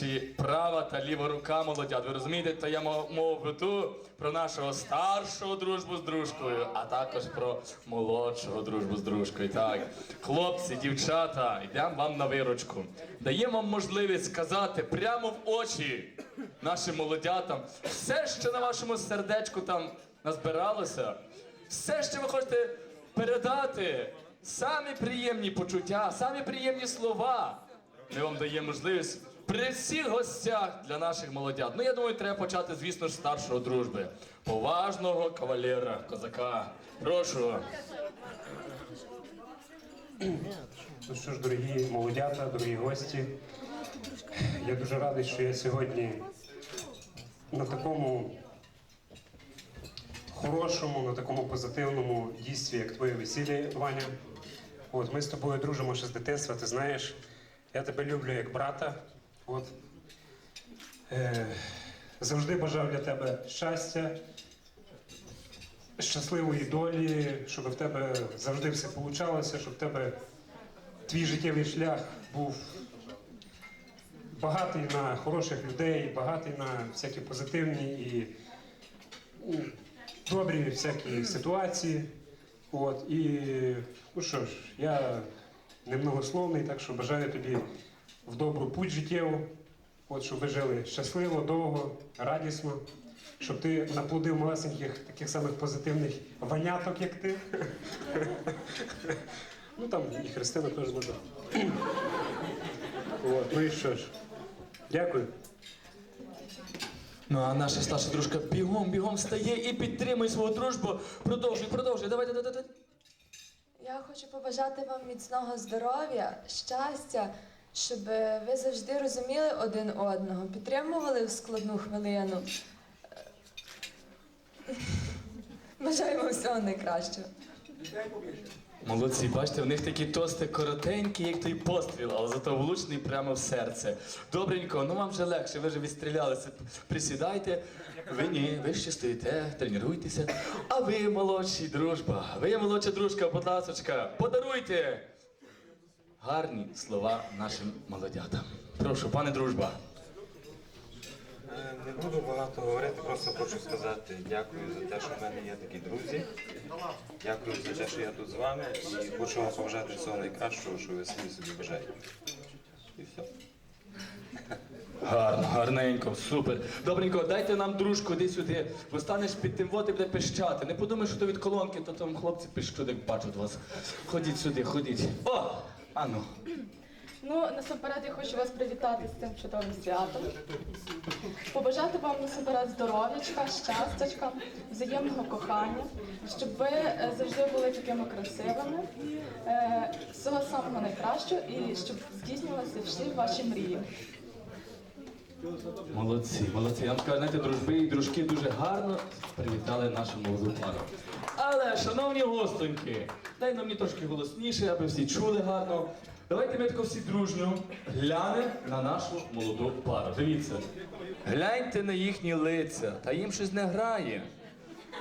Чи права та ліва рука молодят. Ви розумієте, то я мов- веду про нашого старшого дружбу з дружкою, а також про молодшого дружбу з дружкою. Так, хлопці, дівчата, йдемо вам на виручку. Даємо вам можливість сказати прямо в очі нашим молодятам все, що на вашому сердечку там назбиралося, все, що ви хочете передати, самі приємні почуття, самі приємні слова. Ми вам даємо можливість при всіх гостях для наших молодят. Ну, я думаю, треба почати, звісно ж, старшого дружби. Поважного кавалера, козака. Прошу. Ну що ж, дорогі молодята, дорогі гості, я дуже радий, що я сьогодні на такому хорошому, на такому позитивному дійстві, як твоє весілля, Ваня. От ми з тобою дружимо ще з дитинства, ти знаєш. Я тебе люблю як брата. От. Е, завжди бажав для тебе щастя, щасливої долі, щоб в тебе завжди все получалося, щоб в тебе твій життєвий шлях був багатий на хороших людей, багатий на всякі позитивні і добрі всякі ситуації. От, і ну що ж, я немногословний, так що бажаю тобі в добру путь життєву, от, щоб ви жили щасливо, довго, радісно, щоб ти наплодив малесеньких таких самих позитивних ваняток, як ти. Ну там і Христина теж буде. От, ну і що ж, дякую. Ну, а наша старша дружка бігом, бігом встає і підтримує свою дружбу. Продовжуй, продовжуй. Давай, давай, давай. Я хочу побажати вам міцного здоров'я, щастя, щоб ви завжди розуміли один одного, підтримували в складну хвилину. Бажаю вам всього найкращого. Молодці, бачите, у них такі тости коротенькі, як той постріл, але зато влучний прямо в серце. Добренько, ну вам вже легше, ви вже відстрілялися. Присідайте. Ви ні, ви ще стоїте, тренуйтеся. А ви молодші дружба, ви молодша дружка, будь ласочка, подаруйте гарні слова нашим молодятам. Прошу, пане дружба. Е, Не буду багато говорити, просто хочу сказати дякую за те, що в мене є такі друзі. Дякую за те, що я тут з вами і хочу вам побажати всього найкращого, що ви самі собі бажаєте. І все. Гарно, гарненько, супер. Добренько, дайте нам дружку, іди сюди. Бо станеш під тим води, буде пищати. Не подумай, що то від колонки, то там хлопці пищуть, як бачать вас. Ходіть сюди, ходіть. О! Ану. Ну, насамперед я хочу вас привітати з цим чудовим святом. Побажати вам насамперед здоров'ячка, щастячка, взаємного кохання, щоб ви е, завжди були такими красивими, е, всього самого найкращого і щоб здійснилися всі ваші мрії. Молодці, молодці. Я вам скажу, знаєте, дружби і дружки дуже гарно привітали нашу молоду пару. Але, шановні гостоньки, дай нам трошки голосніше, аби всі чули гарно. Давайте ми тако всі дружньо глянемо на нашу молоду пару. Дивіться. Гляньте на їхні лиця, та їм щось не грає.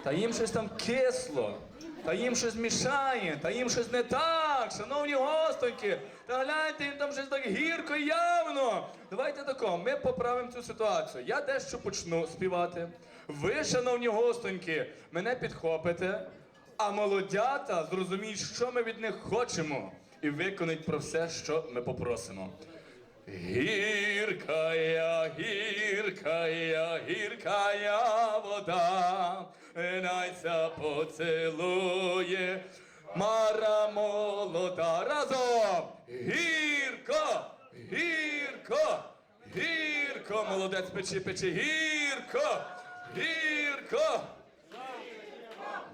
Та їм щось там кисло, та їм щось мішає, та їм щось не так, шановні гостоньки, та гляньте, їм там щось так гірко явно. Давайте тако, ми поправимо цю ситуацію. Я дещо почну співати. Ви, шановні гостоньки, мене підхопите, а молодята зрозуміють, що ми від них хочемо, і виконують про все, що ми попросимо. Гіркая, гіркая, гіркая вода, найся поцілує Мара молода. Разом! Гірко! Гірко! Гірко! Молодець печи, печи, гірко! Гірко!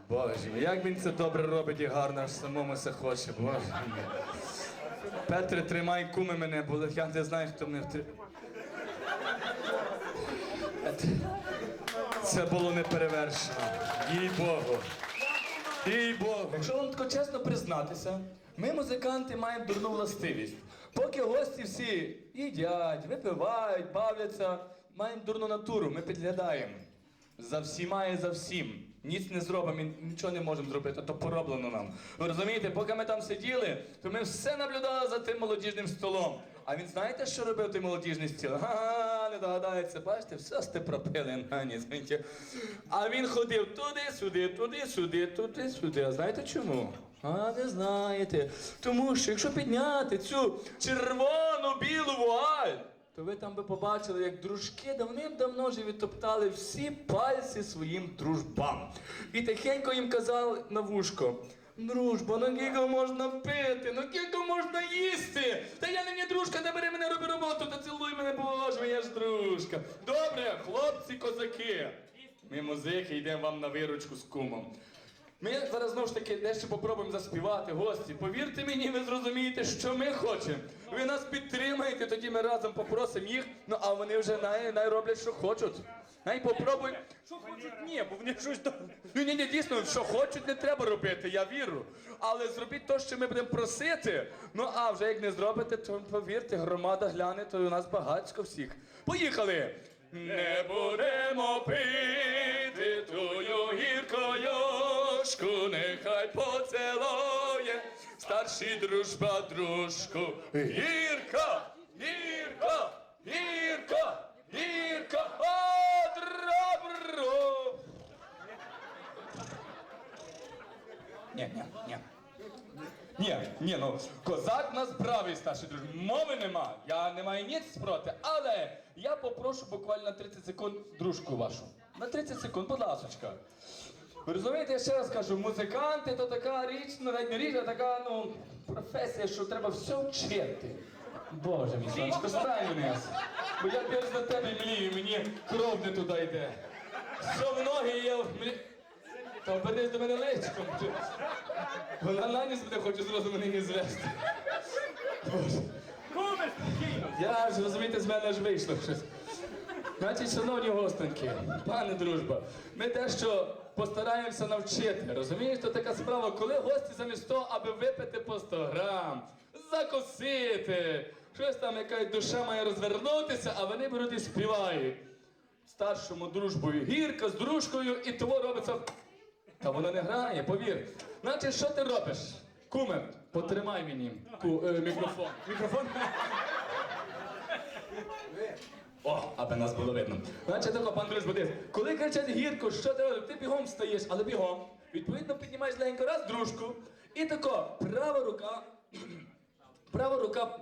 Боже як він це добре робить і гарно, аж самому це хоче, боже. Петре, тримай куми мене, бо я не знаю, хто мене втри... Петре, Це було неперевершено. Їй Богу. Їй Богу. Якщо вам тако чесно признатися, ми, музиканти, маємо дурну властивість. Поки гості всі їдять, випивають, бавляться, маємо дурну натуру, ми підглядаємо. За всіма і за всім. Ніц не зробимо, і нічого не можемо зробити, то пороблено нам. Ви розумієте, поки ми там сиділи, то ми все наблюдали за тим молодіжним столом. А він знаєте, що робив той молодіжний стіл? Ага, не догадається, бачите, все сте пропили на ні, знаєте. А він ходив туди-сюди, туди-сюди, туди-сюди. А знаєте чому? А не знаєте. Тому що якщо підняти цю червону білу вуаль, то ви там би побачили, як дружки давним-давно вже відтоптали всі пальці своїм дружбам. І тихенько їм казали на вушко. Дружба, ну кілько можна пити, ну кілько можна їсти. Та я не дружка, не бери мене, роби роботу, та цілуй мене, боже, я ж дружка. Добре, хлопці, козаки. Ми музики йдемо вам на виручку з кумом. Ми зараз знову ж таки дещо попробуємо заспівати, гості. Повірте мені, ви зрозумієте, що ми хочемо. Ви нас підтримаєте, тоді ми разом попросимо їх. Ну а вони вже най, най роблять, що хочуть. Най попробуй. Що хочуть, ні, бо вони щось до. Ну ні, ні, дійсно, що хочуть, не треба робити, я вірю. Але зробіть те, що ми будемо просити. Ну а вже як не зробите, то повірте, громада гляне, то у нас багатько всіх. Поїхали! Не будемо пити тую гіркоюшку, нехай поцілує старший дружба дружку. Гірко, гірко, гірко, гірко, о, добро. Ні, ні, ні. Ні, ні, ну козак нас бравий старший друг. Мови нема. Я не маю ніц проти. Але я попрошу буквально 30 секунд дружку вашу. На 30 секунд, будь ласочка. Ви розумієте, я ще раз кажу, музиканти то така річ, ну навіть не річ, а така ну, професія, що треба все вчити. Боже мій стань мене. Бо я дивлюсь на тебе млію, мені кров не туди йде. Все в ноги є. Млі... Та обернись до мене личком. ти. Вона на ніс буде, хоче зразу мене не звести. Боже. Я ж розумієте, з мене ж вийшло щось. Значить, шановні гостеньки, пане дружба, ми дещо постараємося навчити. Розумієш, то така справа, коли гості замість того, аби випити по 100 грам, закусити, щось там, яка душа має розвернутися, а вони беруть і співають. Старшому дружбою гірка з дружкою, і того робиться. Та воно не грає, повір. Значить, що ти робиш? Куме, потримай мені ку, е, мікрофон. Мікрофон. О, аби нас було видно. Значить, тако, пан дружбо, дивись. Коли кричать гірко, що ти робиш? Ти бігом встаєш, але бігом. Відповідно, піднімаєш легенько раз дружку. І тако, права рука, права рука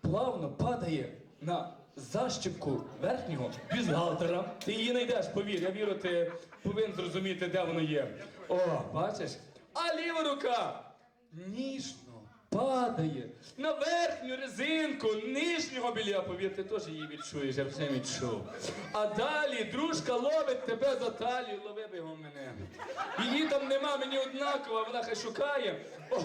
плавно падає на защіпку верхнього бюстгальтера. Ти її знайдеш, повір, я вірю, ти повинен зрозуміти, де воно є. О, бачиш? А ліва рука ніжно падає на верхню резинку нижнього біля, повір, ти теж її відчуєш, я все відчув. А далі дружка ловить тебе за талію, лови бігом мене. Її там нема, мені однаково, вона хай шукає. О,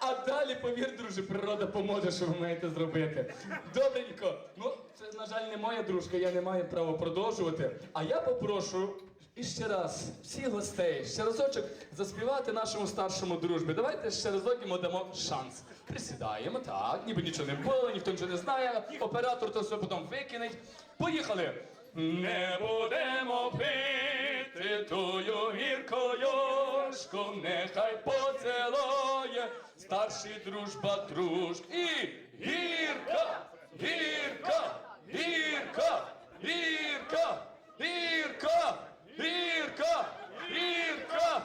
а далі, повір, друже, природа поможе, що ви маєте зробити. Добренько. Ну, на жаль, не моя дружка, я не маю права продовжувати. А я попрошу іще раз всіх гостей, ще разочок заспівати нашому старшому дружбі. Давайте ще разок йому дамо шанс. Присідаємо, так, ніби нічого не було, ніхто нічого не знає. Оператор то все потім викинеть. Поїхали! Не будемо пити тую гіркоюшку, нехай поцілує старший дружба дружк. І гірка, гірка, гірка, гірка, гірка, гірка, гірка.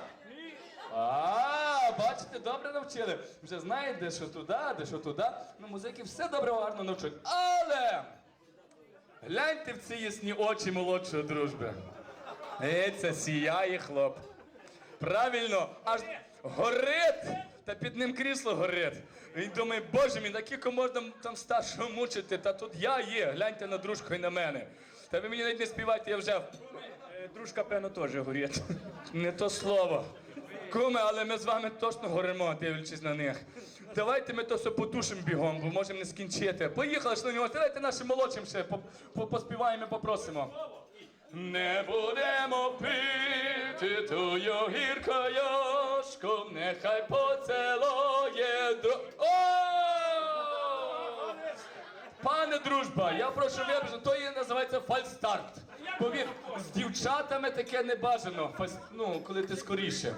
А, бачите, добре навчили. Вже знаєте, де що туди, де що туди. Ну, музики все добре гарно навчать. Але гляньте в ці ясні очі молодшої дружби. Е, це сіяє хлоп. Правильно, аж горить, та під ним крісло горить. Він думає, боже мій, таких можна там старшого мучити, та тут я є, гляньте на дружку і на мене. Та ви мені навіть не співайте, я вже. Е, Дружка, певно, теж горить. Не то слово. Куме, але ми з вами точно горимо, дивлячись на них. Давайте ми то все потушимо бігом, бо можемо не скінчити. Поїхали, шановні гості, давайте нашим молодшим ще по- по- поспіваємо і попросимо. Не будемо пити тую гіркоюшку, нехай поцелує дру... О! Пане дружба, я прошу вибачити, то є називається фальстарт. Повір, з дівчатами таке не бажано, фальс- ну, коли ти скоріше.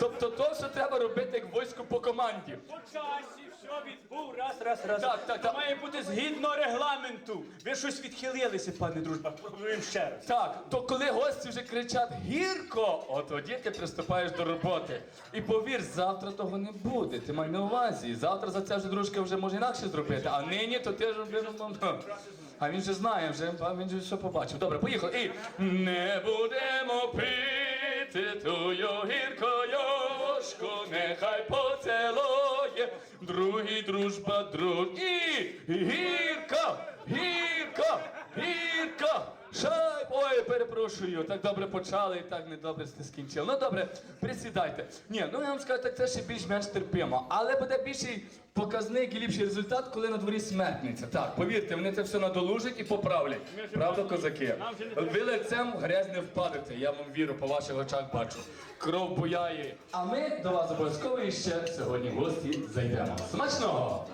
Тобто то, що треба робити як військо по команді. По часі, Що відбув? Раз, раз, раз. Так, так, так. Має бути згідно регламенту. Ви щось відхилилися, пане дружба. Пробуємо ще раз. Так, то коли гості вже кричать гірко, от тоді ти приступаєш до роботи. І повір, завтра того не буде. Ти май на увазі. Завтра за це вже дружка вже може інакше зробити. А нині то ти ж ну, ну, А він же знає, вже а він же все побачив. Добре, поїхали. І не будемо пити тую гіркойошку, нехай поцелує, другий дружба друг. І гірко, гірко, гірко. Шай, ой, перепрошую, так добре почали і так недобре скінчили. Ну добре, присідайте. Ні, ну я вам скажу, так це ще більш-менш терпимо. Але буде більший показник і ліпший результат, коли на дворі смертниця. Так, повірте, вони це все надолужать і поправлять. Правда, козаки? Ви лицем в грязь не впадете, я вам вірю, по ваших очах бачу. Кров буяє. А ми до вас обов'язково іще сьогодні в гості зайдемо. Смачного!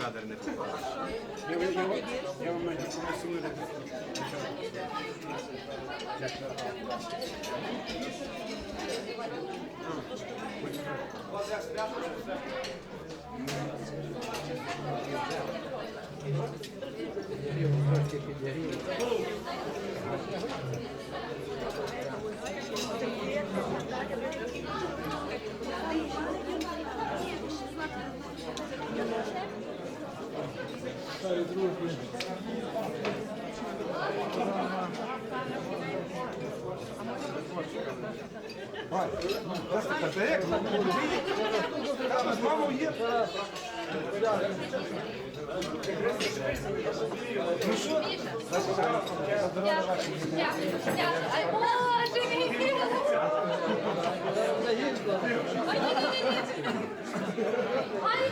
Кадр не попав. Я вам навіть попросив. Thank Боже мій! Ай, ні, ні, ні, ні. Ай,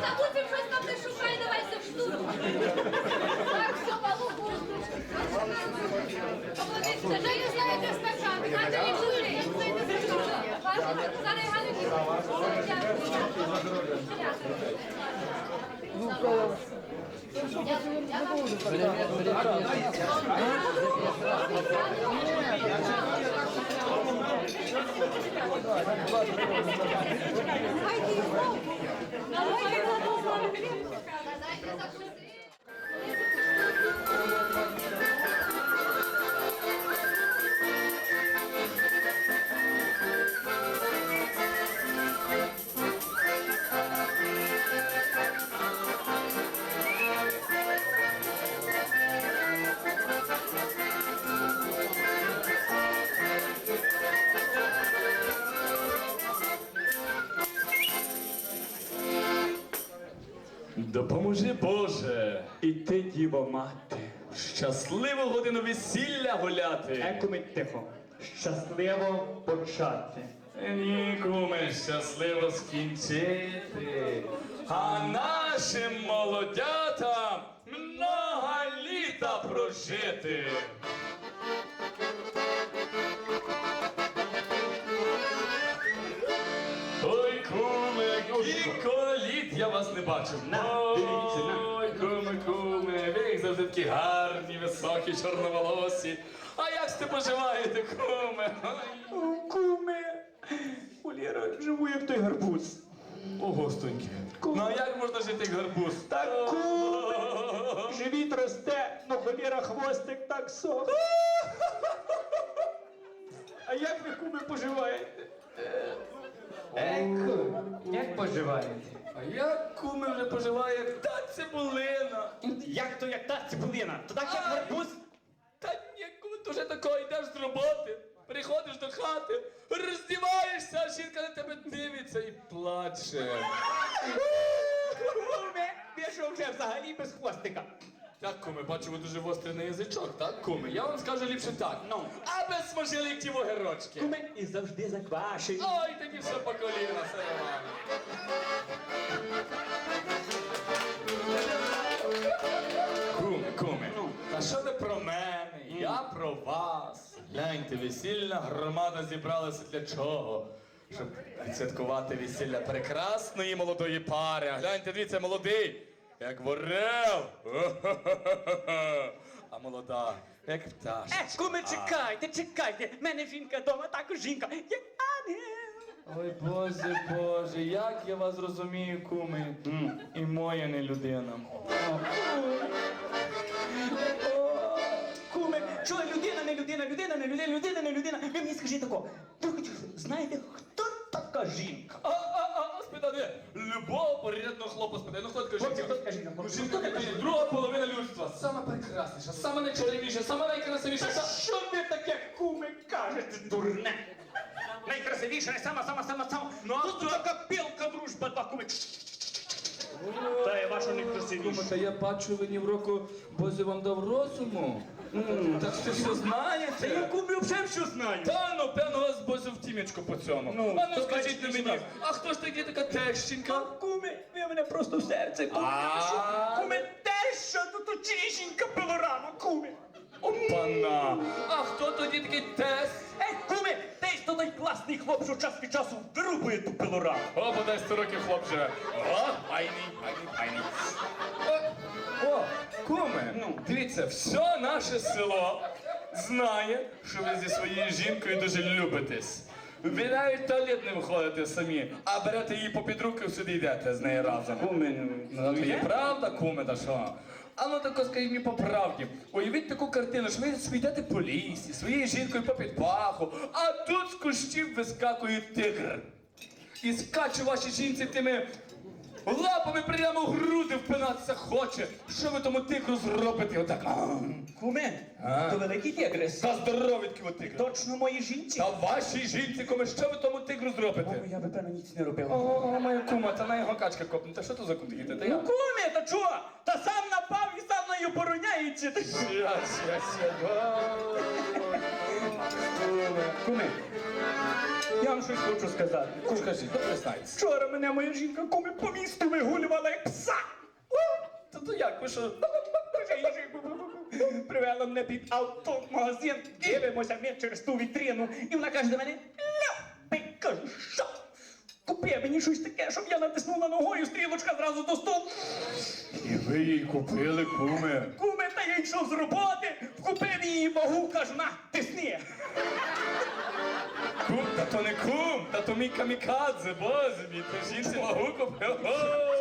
забудь, щось там не шукай, давайся в штурм. Так, все, малу вже не знаєте стакан. Надя, не чуєте, як знаєте стакан. Зараз я Галю Дайте закусити. Допоможи Боже! І ти, діво мати. Щасливу годину весілля гуляти! Екоми тихо. Щасливо почати. Ні, куме, щасливо скінчити. А нашим молодятам много літа прожити. Вас не бачив. На, дивіться, на. Ой, куме, куме, ви як завжди такі гарні, високі, чорноволосі. А як сте поживаєте, куме? Ой. О, куме. Улєра, живу як той гарбуз. О, гостоньки. Ну а як можна жити як гарбуз? Так, куме. Живіт росте, но холєра хвостик так сох. А як ви, куме, поживаєте? Еку, як поживаєте? А як куми вже поживає, як та цибулина? Як то як та цибулина? То так як гарбуз? Та ні, куми, то вже такого йдеш з роботи, приходиш до хати, роздіваєшся, а жінка на тебе дивиться і плаче. Куме, ви вже взагалі без хвостика? Так, куми, бачу, ви дуже гострий на язичок, так, куми? Я вам скажу ліпше так. Ну. А без смажилик ті огірочки. Куме, і завжди заквашені. Ой, такі все по коліна, все нормально. Куми, куми. Та що ви про мене? Я про вас. Гляньте, весільна громада зібралася для чого? Щоб відсвяткувати весілля прекрасної молодої пари. А гляньте, дивіться, молодий, як ворел. А молода, як пташка. Е, куми, чекайте, чекайте. Мене жінка вдома, також жінка, як ангел. Ой, Боже, Боже, як я вас розумію, куми. І моя не людина. Куми, що людина, не людина, людина, не людина, людина, не людина. Ви мені скажіть тако, ви хоч знаєте, хто така жінка? А, любов порядного хлопа спитати. Ну хто така Хлопці, жінка? хто така жінка? Ну, жінка така жінка, друга половина людства. Сама прекрасніша, сама найчарівніша, сама найкрасивіша. Та що ви таке, куми, кажете, дурне? Найкрасивіша, не сама, сама, сама, сама. Ну, а тут така білка дружба, два куми. Та я ваша найкрасивіша. Думаєте, я бачу, ви ні в року Боже вам дав розуму. Так ти що Та я знаєте? куплю все, що знаю. Та ну, певно, вас Боже в тімечку по цьому. Ну, а ну то скажіть бачите, мені, а хто ж тоді така тещенька? Куми, ви мене просто в серце А. Куми, те, що тут очі жінка пилорама, куми. Опана! А хто тоді такий тест? Ей, куми, те, класний хлоп, що час від часу вирубує ту пилораму. О, бодай 100 років хлоп живе. О, файний, файний, файний. О, куме, ну, дивіться, все наше село знає, що ви зі своєю жінкою дуже любитесь. Ви навіть в туалет не виходите самі, а берете її попід руки і сюди йдете з нею разом. Куме, ну то є правда, куме, та що? А ну тако скажіть мені по правді. Уявіть таку картину, що ви собі йдете по лісі, своєю жінкою попід паху, а тут з кущів вискакує тигр і скаче вашій жінці тими лапами прямо в груди впинатися хоче. Що ви тому тигру зробите? Отак. ам. А. то великий тигрес. Та здоровідки ви тигр. Точно моїй жінці? Та вашій жінці, коме, що ви тому тигру зробите? Куми, я би певно ніч не робив. О, моя кума, та на його качка копне. Та що то за куди? Та Ну, я. та чого? Та сам напав і сам нею обороняється. Та? Я, я, я, Куми, я вам щось хочу сказати. Куш, кажіть, то признайтесь. Вчора мене моя жінка куми по місту вигулювала як пса. Та то як, ви що? Привела мене під автомагазин, дивимося ми через ту вітрину, і вона каже до мене, ляпи, кажу, що? Купи мені щось таке, щоб я натиснула ногою, стрілочка зразу до столу. І ви їй купили, куме. Куми, та я йшов з роботи, вкупив її вагу, кажу, на, тисни. Кум, та то не кум, та то мій камікадзе, боже мій, то жінці вагу купив.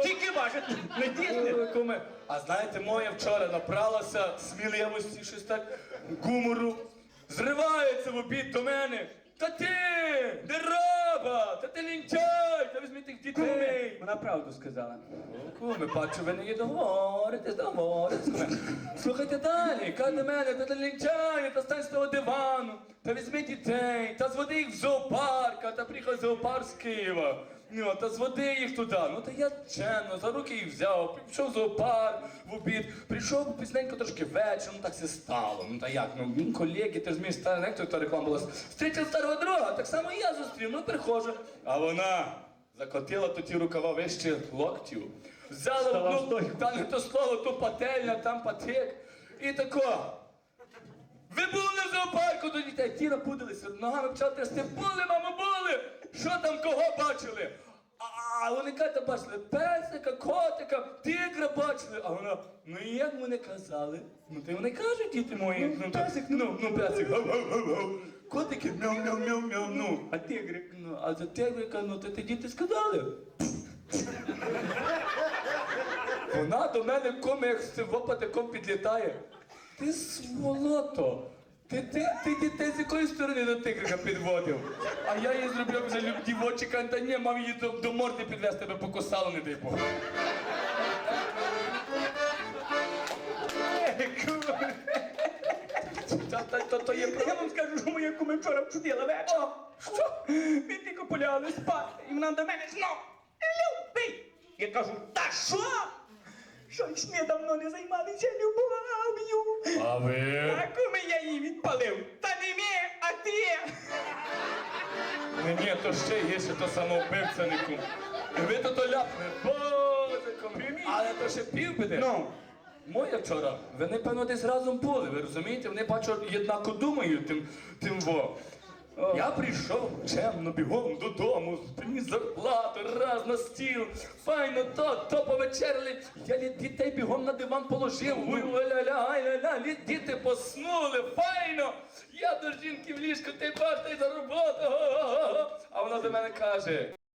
Тільки важить, не тисни. Куме, А знаєте, моя вчора набралася сміливості, щось так, гумору. Зривається в обід до мене. Та ти, дераба, та ти лінчай, та візьми тих дітей. Вона правду сказала. Куме, бачу, ви не договоритесь, договоритесь, куме. Слухайте далі, каже мене, та ти лінчай, та стань з того дивану, та візьми дітей, та зводи їх в зоопарк, та приїхав зоопарк з Києва. Ну, та зводи їх туди. Ну, та я чемно, за руки їх взяв, пішов в зоопарк в обід, прийшов пізненько трошки вечором, ну так все стало. Ну та як, ну колеги, ти мій старий, як то та реклама була. Зустрічав старого друга, так само і я зустрів, ну приходжу. А вона закотила то ті рукава вище локтів. Взяла ну, та не то слово, то пательня, там патик. І тако. Ви були в зоопарку до дітей, ті напудилися, ногами почали трясти. Були, мамо, були! Що там, кого бачили? А вони кажуть, бачили песика, котика, тигра бачили. А вона, ну і як вони казали? Ну ти вони кажуть, діти мої. Ну, песик, ну, ну, песик. Котики, мяу-мяу-мяу-мяу, ну. А тигрик, ну, а за тигрика, ну, то ти діти сказали. Вона до мене коми, як з вопатиком підлітає. Ти сволото! Ти, ти, ти дітей з якої сторони до тигрика підводив? А я їй зробив вже люб- дівочика, та ні, мав її до, до морди підвести, тебе покусало, не дай Бог. Та, та, то, то є Я вам скажу, що моя куми вчора вчудила вечір. Що? Ми тільки поляли спати, і вона до мене знов. Любий! Я кажу, та що? Щось ми давно не займалися любов'ю. А ви? А відпалив. Та не ми, а ти. Ні, ні, то ще гірше, то самовбивця не кум. І ви то то ляпне, боже кум. Але то ще пів буде. Ну, Моя вчора, вони, певно, десь разом були, ви розумієте? Вони бачу, єднако думають тим, тим во. Я прийшов чемно бігом додому, мені зарплату, раз на стіл, файно то, то повечерли. Я лі дітей бігом на диван положив, ля-ля, ай-ля-ля, діти поснули, файно. Я до жінки в ліжку, ти бачиш, ти за роботу. А вона до мене каже,